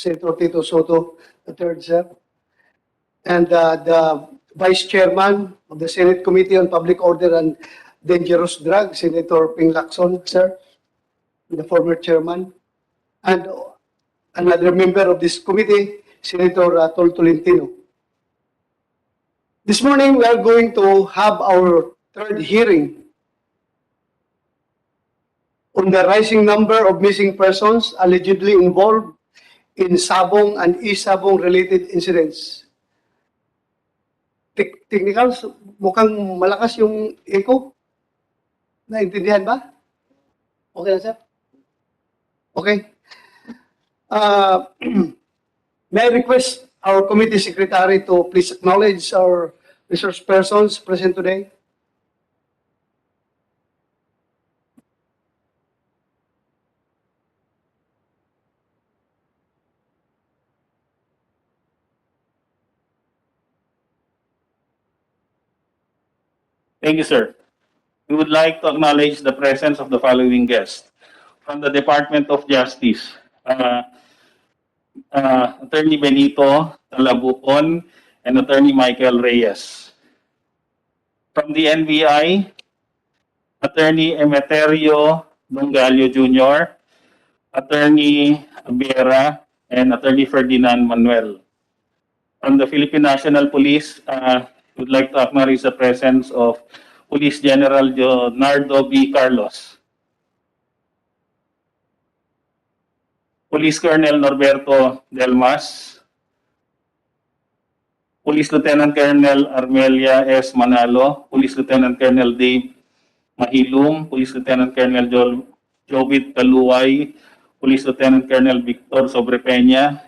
Senator Tito Soto, the third, sir. And uh, the Vice Chairman of the Senate Committee on Public Order and Dangerous Drugs, Senator Ping Lacson, sir, the former chairman. And another member of this committee, Senator uh, Tol Tolentino. This morning, we are going to have our third hearing on the rising number of missing persons allegedly involved in Sabong and Isabong related incidents. Tek- technical, mukhang malakas yung echo. Naintindihan ba? Okay na, sir? Okay. Uh, may I request our committee secretary to please acknowledge our resource persons present today? Thank you, sir. We would like to acknowledge the presence of the following guests. From the Department of Justice, uh, uh, Attorney Benito Talabucon and Attorney Michael Reyes. From the NBI, Attorney Emeterio Dongalio Jr., Attorney Vera, and Attorney Ferdinand Manuel. From the Philippine National Police, uh, would like to acknowledge the presence of Police General Leonardo B. Carlos. Police Colonel Norberto Delmas. Police Lieutenant Colonel Armelia S. Manalo. Police Lieutenant Colonel Dave Mahilum. Police Lieutenant Colonel Joel Jovit Kaluway. Police Lieutenant Colonel Victor Sobrepeña.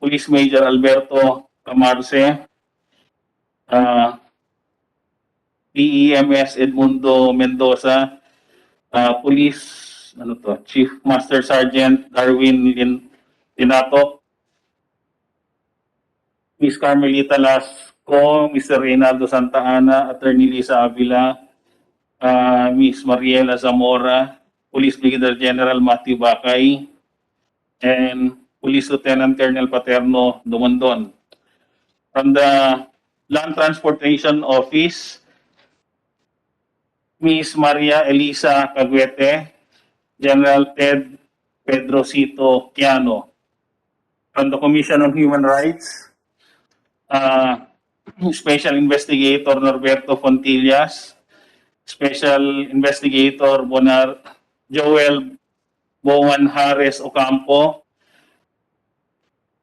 Police Major Alberto Camarce. Uh, PEMS Edmundo Mendoza, uh, Police, ano to, Chief Master Sergeant Darwin Lin, Linato, Miss Carmelita Lasco, Mr. Reynaldo Santa Ana, Attorney Lisa Avila, uh, Miss Mariela Zamora, Police Brigadier General Matthew Bakay, and Police Lieutenant Colonel Paterno Dumondon. From the Land Transportation Office, Miss Maria Elisa Caguete, General Ted Pedro Cito Quiano. From the Commission on Human Rights, uh, Special Investigator Norberto Fontillas, Special Investigator Bonar Joel Bowen Harris Ocampo,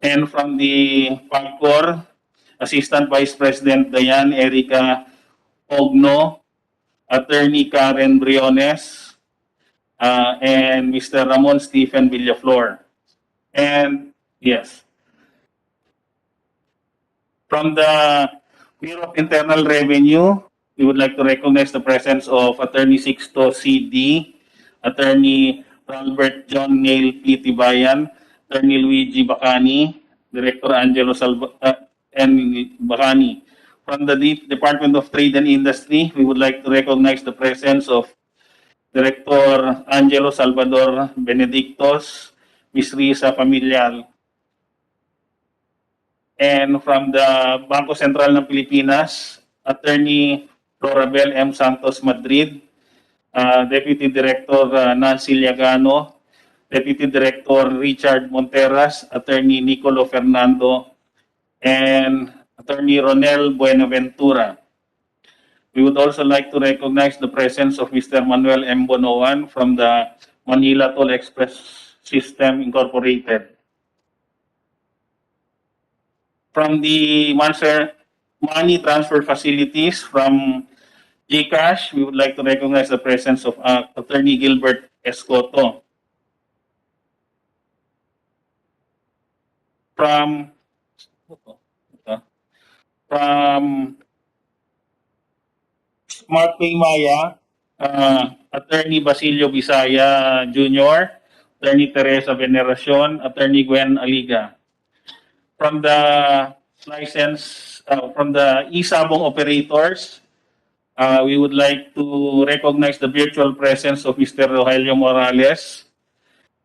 and from the PAGCOR, Assistant Vice President Diane Erica Ogno, Attorney Karen Briones, uh, and Mr. Ramon Stephen Villaflor. And yes, from the Bureau of Internal Revenue, we would like to recognize the presence of Attorney Sixto CD, Attorney Albert John Neil P. Tibayan, Attorney Luigi Bacani, Director Angelo Salva, uh, and Bacani. From the De- Department of Trade and Industry, we would like to recognize the presence of Director Angelo Salvador Benedictos, Ms. Risa Familial. And from the Bangko Sentral ng Pilipinas, Attorney Florabel M. Santos Madrid, uh, Deputy Director uh, Nancy Liagano, Deputy Director Richard Monteras, Attorney Nicolo Fernando, and Attorney Ronel Buenaventura. We would also like to recognize the presence of Mr. Manuel M. Bonoan from the Manila Toll Express System Incorporated. From the Monster Money Transfer Facilities from GCash, we would like to recognize the presence of uh, Attorney Gilbert Escoto. From from Smart Pay Maya, uh, Attorney Basilio Bisaya Jr., Attorney Teresa Veneracion, Attorney Gwen Aliga. From the license, uh, from the e-sabong operators, uh, we would like to recognize the virtual presence of Mr. Rogelio Morales,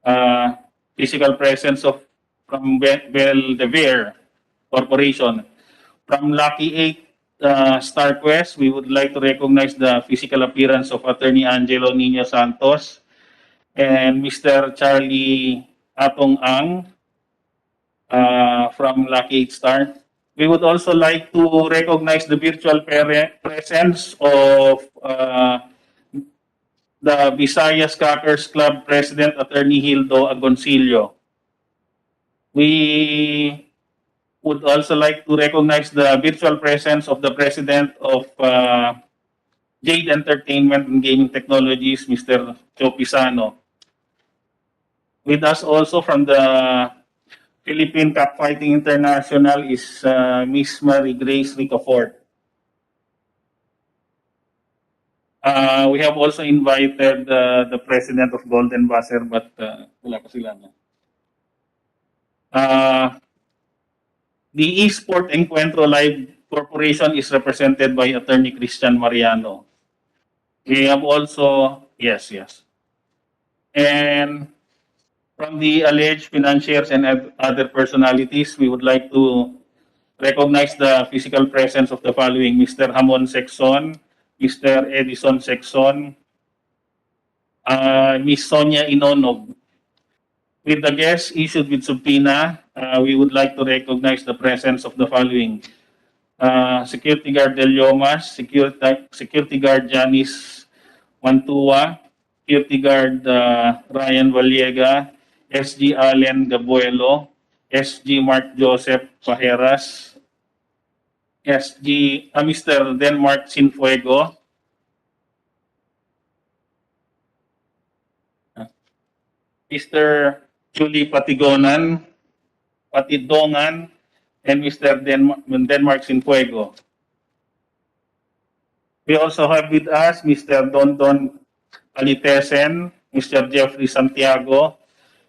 uh, physical presence of from Be- Belvedere Corporation. From Lucky 8 uh, StarQuest, we would like to recognize the physical appearance of Attorney Angelo Nino Santos and Mr. Charlie Atong Ang uh, from Lucky 8 Star. We would also like to recognize the virtual presence of uh, the Visayas Crackers Club President Attorney Hildo Agoncillo. We would also like to recognize the virtual presence of the President of uh, Jade Entertainment and Gaming Technologies, Mr. Joe Pisano. With us also from the Philippine Cockfighting International is uh, Miss Mary Grace Ricafort. Uh, we have also invited uh, the president of Golden Buzzer, but uh, wala pa sila. Uh, the Esport Encuentro Live Corporation is represented by Attorney Christian Mariano. We have also, yes, yes. And from the alleged financiers and other personalities, we would like to recognize the physical presence of the following Mr. Hamon Sexon, Mr. Edison Sexon, uh, Miss Sonia Inonog. With the guests issued with subpoena, uh, we would like to recognize the presence of the following. Uh, Security Guard Del Yomas, Security, Security Guard Janice Mantua, Security Guard uh, Ryan Valiega, SG Allen Gabuelo, SG Mark Joseph Pajeras, SG uh, Mr. Denmark Sinfuego, Uh, Mr. Julie Patigonan, Patidongan, and Mr. Denmark, Denmark Sinfuego. We also have with us Mr. Don Don Alitesen, Mr. Jeffrey Santiago,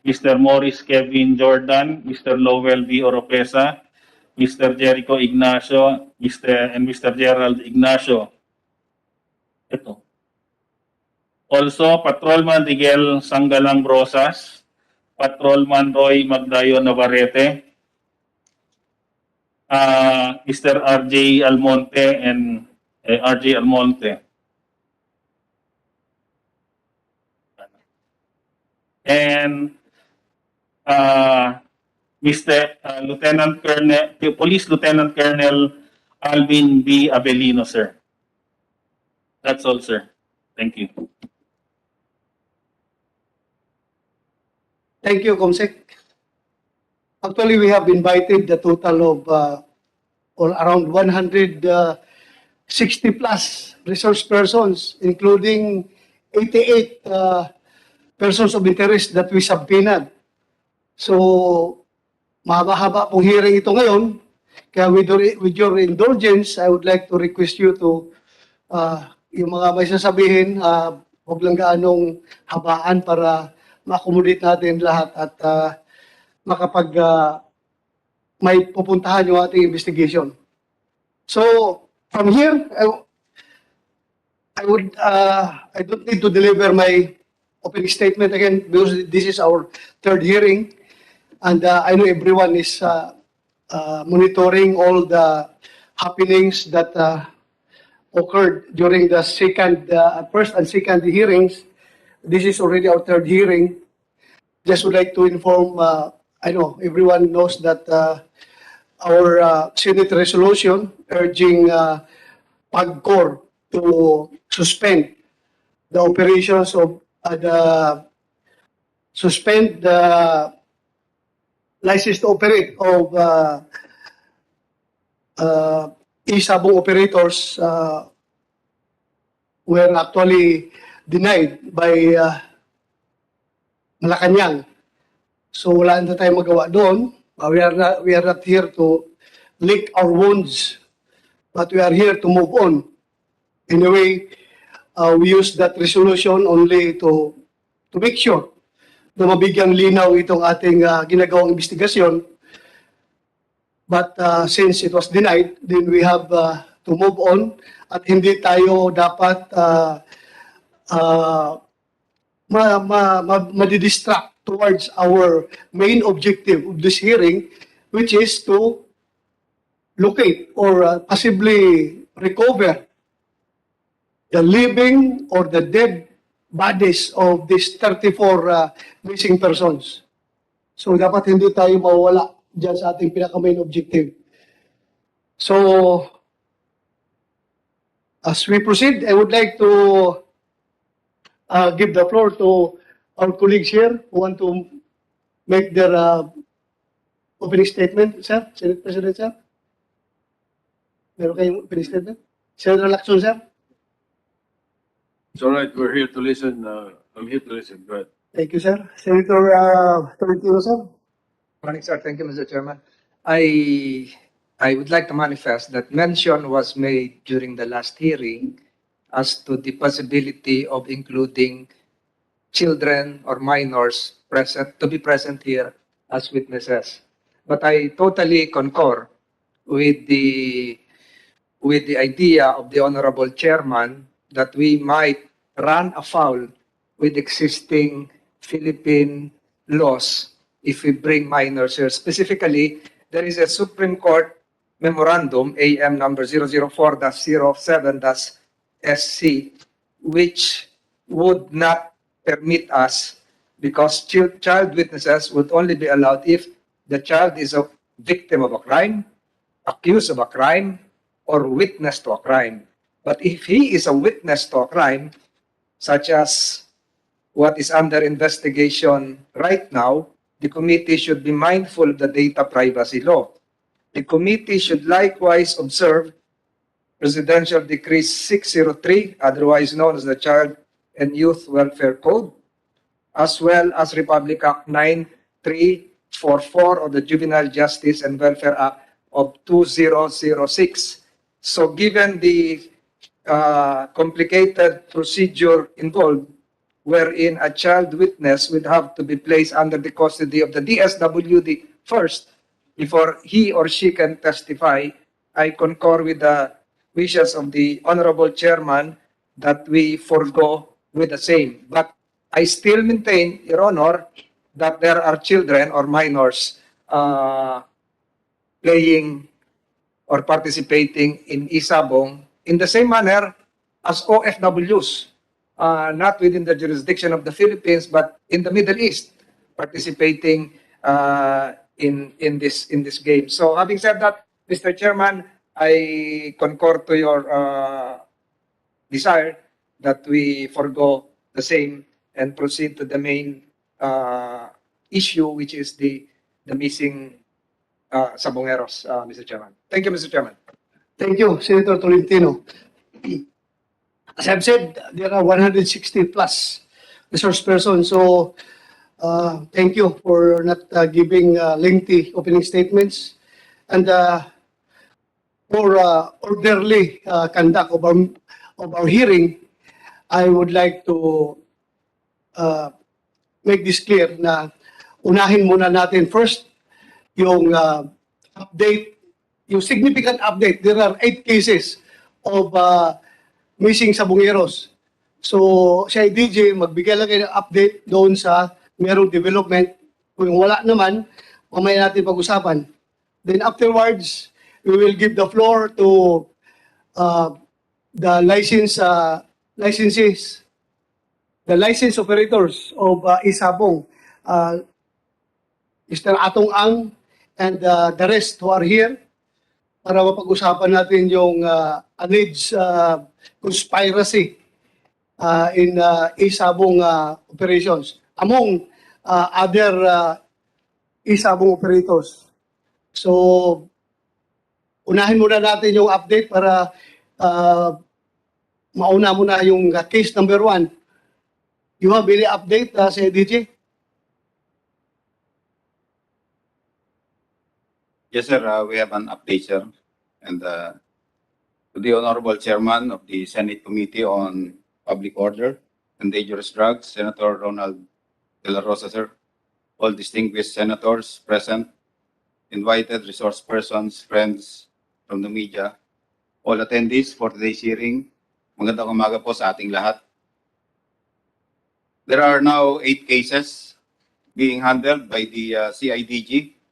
Mr. Morris Kevin Jordan, Mr. Lowell B. Oropesa, Mr. Jericho Ignacio, Mr. and Mr. Gerald Ignacio. Ito. Also, Patrolman Miguel Sanggalang Brosas, Patrolman Roy Magdayo Navarrete, uh, Mr. RJ Almonte and eh, RJ Almonte. And uh, Mr. uh, Lieutenant Colonel, Police Lieutenant Colonel Alvin B. Avellino, sir. That's all, sir. Thank you. Thank you, Comsec. Actually, we have invited the total of uh, or around 160 plus resource persons, including 88 uh, persons of interest that we subpoenaed. So, mahaba-haba pong hearing ito ngayon. Kaya with your, with your indulgence, I would like to request you to uh, yung mga may sasabihin, uh, huwag lang gaanong habaan para ma-accommodate natin lahat at uh, makapag uh, may pupuntahan yung ating investigation. So, from here, I, I would, uh, I don't need to deliver my opening statement again because this is our third hearing. And uh, I know everyone is uh, uh, monitoring all the happenings that uh, occurred during the second, uh, first and second hearings. This is already our third hearing. Just would like to inform, uh, I know everyone knows that uh, our uh, Senate resolution urging uh, PAGCOR to suspend the operations of uh, the suspend the license to operate of uh, uh, operators uh, were actually denied by uh, Malacanang. So wala na tayong magawa doon. Uh, we, are not, we are not here to lick our wounds, but we are here to move on. Anyway, uh, we use that resolution only to to make sure na mabigyang linaw itong ating uh, ginagawang investigasyon. But uh, since it was denied, then we have uh, to move on at hindi tayo dapat uh, uh, ma, ma, ma, madidistract towards our main objective of this hearing, which is to locate or uh, possibly recover the living or the dead bodies of these 34 uh, missing persons. So dapat hindi tayo mawala dyan sa ating pinaka-main objective. So, as we proceed, I would like to uh, give the floor to our colleagues here who want to make their uh, opening statement, sir. Senate President, sir. Meron kayong opening statement? Senator Lacson, sir. It's all right. We're here to listen. Uh, I'm here to listen. Go ahead. Thank you, sir. Senator uh, Tolentino, sir. Morning, sir. Thank you, Mr. Chairman. I, I would like to manifest that mention was made during the last hearing as to the possibility of including children or minors present, to be present here as witnesses. But I totally concur with the, with the idea of the honorable chairman that we might run afoul with existing Philippine laws if we bring minors here. Specifically, there is a Supreme Court memorandum, AM number 004-07-SC, which would not permit us because chil- child witnesses would only be allowed if the child is a victim of a crime, accused of a crime, or witness to a crime. But if he is a witness to a crime, such as what is under investigation right now, the committee should be mindful of the data privacy law. The committee should likewise observe Presidential Decree 603, otherwise known as the Child and Youth Welfare Code, as well as Republic Act 9344 of the Juvenile Justice and Welfare Act of 2006. So given the uh, complicated procedure involved, wherein a child witness would have to be placed under the custody of the DSWD first before he or she can testify, I concur with the wishes of the honorable chairman that we forego with the same. But I still maintain, Your Honor, that there are children or minors uh, playing or participating in Isabong in the same manner as OFWs, uh, not within the jurisdiction of the Philippines, but in the Middle East, participating uh, in in this in this game. So, having said that, Mr. Chairman, I concur to your uh, desire that we forego the same and proceed to the main uh, issue, which is the the missing uh, Sabongeros, uh, Mr. Chairman. Thank you, Mr. Chairman. Thank you, Senator Tolentino. As I've said, there are 160 plus resource persons. So uh, thank you for not uh, giving uh, lengthy opening statements and uh, for uh, orderly uh, conduct of our, of our hearing. I would like to uh, make this clear na unahin muna natin first yung uh, update yung significant update, there are eight cases of uh, missing sabungeros. So, si IDJ, magbigay lang kayo ng update doon sa merong development. Kung wala naman, mamaya natin pag-usapan. Then afterwards, we will give the floor to uh, the license uh, licenses, the license operators of uh, Isabong, uh, Mr. Atong Ang, and uh, the rest who are here para mapag-usapan natin yung uh, alleged uh, conspiracy uh, in uh, Isabong uh, operations among uh, other uh, Isabong operators. So, unahin muna natin yung update para uh, mauna muna yung uh, case number one. You have any update, uh, sa DJ? Yes, sir. Uh, we have an update, sir. And uh, to the Honorable Chairman of the Senate Committee on Public Order and Dangerous Drugs, Senator Ronald De La Rosa, sir. All distinguished senators present, invited resource persons, friends from the media, all attendees for today's hearing. Magandang umaga po sa ating lahat. There are now eight cases being handled by the uh, CIDG